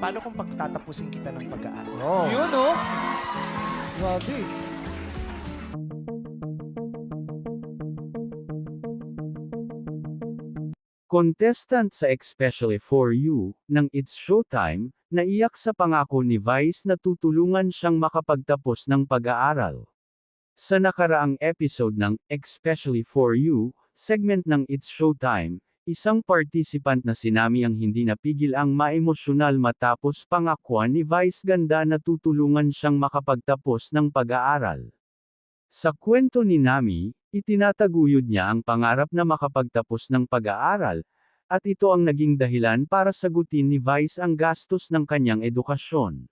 Paano kung pagtatapusin kita ng pag-aaral? Oh. Yun, oh. Grabe. Contestant sa Especially For You, ng It's Showtime, naiyak sa pangako ni Vice na tutulungan siyang makapagtapos ng pag-aaral. Sa nakaraang episode ng Especially For You, segment ng It's Showtime, isang participant na sinami ang hindi napigil ang maemosyonal matapos pangakuan ni Vice Ganda na tutulungan siyang makapagtapos ng pag-aaral. Sa kwento ni Nami, itinataguyod niya ang pangarap na makapagtapos ng pag-aaral, at ito ang naging dahilan para sagutin ni Vice ang gastos ng kanyang edukasyon.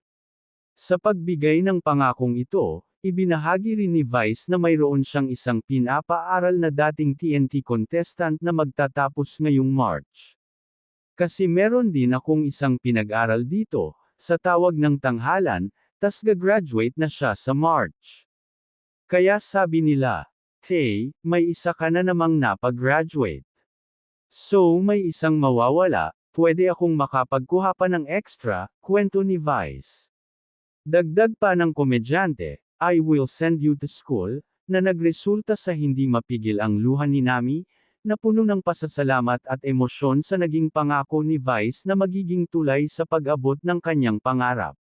Sa pagbigay ng pangakong ito, ibinahagi rin ni Vice na mayroon siyang isang pinapaaral na dating TNT contestant na magtatapos ngayong March. Kasi meron din akong isang pinag-aral dito, sa tawag ng tanghalan, tas gagraduate na siya sa March. Kaya sabi nila, Tay, may isa ka na namang napag-graduate. So may isang mawawala, pwede akong makapagkuha pa ng extra, kwento ni Vice. Dagdag pa ng komedyante, I will send you to school, na nagresulta sa hindi mapigil ang luha ni Nami, na puno ng pasasalamat at emosyon sa naging pangako ni Vice na magiging tulay sa pag-abot ng kanyang pangarap.